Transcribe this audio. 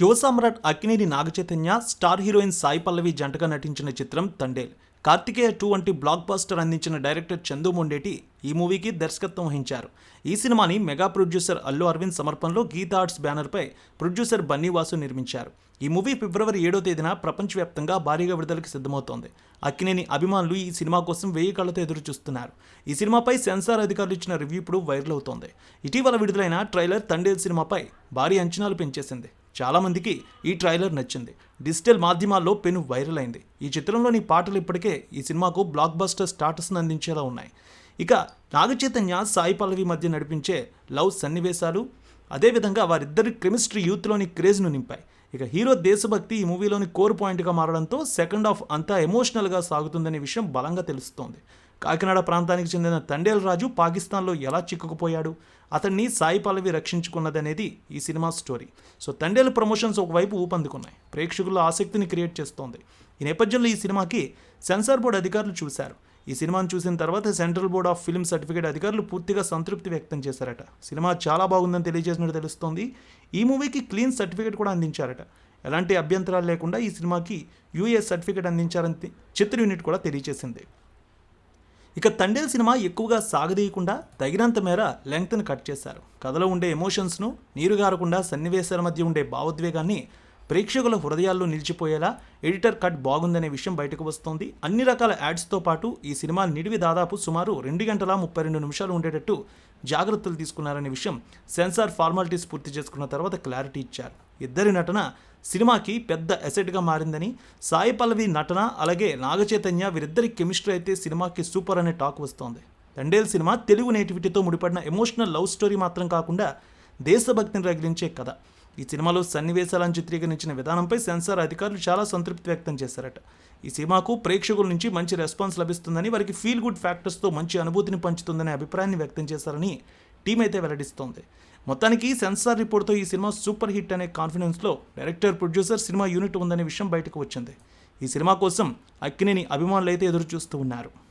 యువ సామ్రాట్ Akkineni Naga Chaitanya star heroine Sai Pallavi జంటగా నటించిన చిత్రం తండేల్. కార్తికేయ టూ వంటి బ్లాక్ బాస్టర్ అందించిన డైరెక్టర్ చందు మొండేటి ఈ మూవీకి దర్శకత్వం వహించారు. ఈ సినిమాని మెగా ప్రొడ్యూసర్ అల్లు అరవింద్ సమర్పణలో గీతా ఆర్ట్స్ బ్యానర్పై ప్రొడ్యూసర్ బన్నీవాసు నిర్మించారు. ఈ మూవీ ఫిబ్రవరి ఏడో తేదీన ప్రపంచవ్యాప్తంగా భారీగా విడుదలకి సిద్ధమవుతోంది. అక్కినేని అభిమానులు ఈ సినిమా కోసం వెయ్యి కళ్ళతో ఎదురు చూస్తున్నారు ఈ సినిమాపై సెన్సార్ అధికారులు ఇచ్చిన రివ్యూ ఇప్పుడు వైరల్ అవుతోంది. ఇటీవల విడుదలైన ట్రైలర్ తండేల్ సినిమాపై భారీ అంచనాలు పెంచేసింది. చాలామందికి ఈ ట్రైలర్ నచ్చింది. డిజిటల్ మాధ్యమాల్లో పెను వైరల్ అయింది. ఈ చిత్రంలోని పాటలు ఇప్పటికే ఈ సినిమాకు బ్లాక్ బస్టర్ స్టాటస్ను అందించేలా ఉన్నాయి. ఇక నాగచైతన్య సాయి పల్లవి మధ్య నడిపించే లవ్ సన్నివేశాలు అదేవిధంగా వారిద్దరి కెమిస్ట్రీ యూత్లోని క్రేజ్ను నింపాయి. ఇక హీరో దేశభక్తి ఈ మూవీలోని కోర్ పాయింట్గా మారడంతో సెకండ్ హాఫ్ అంతా ఎమోషనల్గా సాగుతుందనే విషయం బలంగా తెలుస్తోంది. కాకినాడ ప్రాంతానికి చెందిన తండేల్ రాజు పాకిస్తాన్లో ఎలా చిక్కుకుపోయాడు? అతన్ని సాయి పల్లవి రక్షించుకున్నదనేది ఈ cinema story. So Thandel promotions ఒకవైపు ఊపందుకున్నాయి. ప్రేక్షకుల ఆసక్తిని క్రియేట్ చేస్తోంది. ఈ నేపథ్యంలో ఈ సినిమాకి సెన్సార్ బోర్డు అధికారులు చూశారు. ఈ సినిమాను చూసిన తర్వాత central board of film certificate అధికారులు పూర్తిగా సంతృప్తి వ్యక్తం చేశారట. సినిమా చాలా బాగుందని తెలియజేసినట్టు తెలుస్తోంది. ఈ మూవీకి క్లీన్ సర్టిఫికేట్ కూడా అందించారట. ఎలాంటి అభ్యంతరాలు లేకుండా ఈ సినిమాకి యూఏ సర్టిఫికేట్ అందించారని చిత్ర యూనిట్ కూడా తెలియజేసింది. ఇక తండేల్ సినిమా ఎక్కువగా సాగదీయకుండా తగినంత మేర లెంగ్త్ని కట్ చేశారు. కథలో ఉండే ఎమోషన్స్ను నీరుగారకుండా సన్నివేశాల మధ్య ఉండే భావోద్వేగాన్ని ప్రేక్షకుల హృదయాల్లో నిలిచిపోయేలా ఎడిటర్ కట్ బాగుందనే విషయం బయటకు వస్తోంది. అన్ని రకాల యాడ్స్తో పాటు ఈ సినిమా నిడివి దాదాపు సుమారు రెండు గంటల ముప్పై రెండు నిమిషాలు ఉండేటట్టు జాగ్రత్తలు తీసుకున్నారనే విషయం సెన్సార్ ఫార్మాలిటీస్ పూర్తి చేసుకున్న తర్వాత క్లారిటీ ఇచ్చారు. ఇద్దరి నటన సినిమాకి పెద్ద ఎసెట్గా మారిందని సాయి పల్లవి నటన అలాగే నాగచైతన్య వీరిద్దరి కెమిస్ట్రీ అయితే సినిమాకి సూపర్ అనే టాక్ వస్తోంది. దండేల్ సినిమా తెలుగు నేటివిటీతో ముడిపడిన ఎమోషనల్ లవ్ స్టోరీ మాత్రం కాకుండా దేశభక్తిని రగిలించే కథ. ఈ సినిమాలో సన్నివేశాలను చిత్రీకరించిన విధానంపై సెన్సార్ అధికారులు చాలా సంతృప్తి వ్యక్తం చేశారట. ఈ సినిమాకు ప్రేక్షకుల నుంచి మంచి రెస్పాన్స్ లభిస్తుందని వారికి ఫీల్ గుడ్ ఫ్యాక్టర్స్తో మంచి అనుభూతిని పంచుతుందనే అభిప్రాయాన్ని వ్యక్తం చేశారని టీం అయితే వెల్లడిస్తోంది. మొత్తానికి సెన్సార్ రిపోర్ట్తో ఈ సినిమా సూపర్ హిట్ అనే కాన్ఫిడెన్స్లో డైరెక్టర్ ప్రొడ్యూసర్ సినిమా యూనిట్ ఉందనే విషయం బయటకు వచ్చింది. ఈ సినిమా కోసం అక్కినేని అభిమానులు అయితే ఎదురు చూస్తూ ఉన్నారు.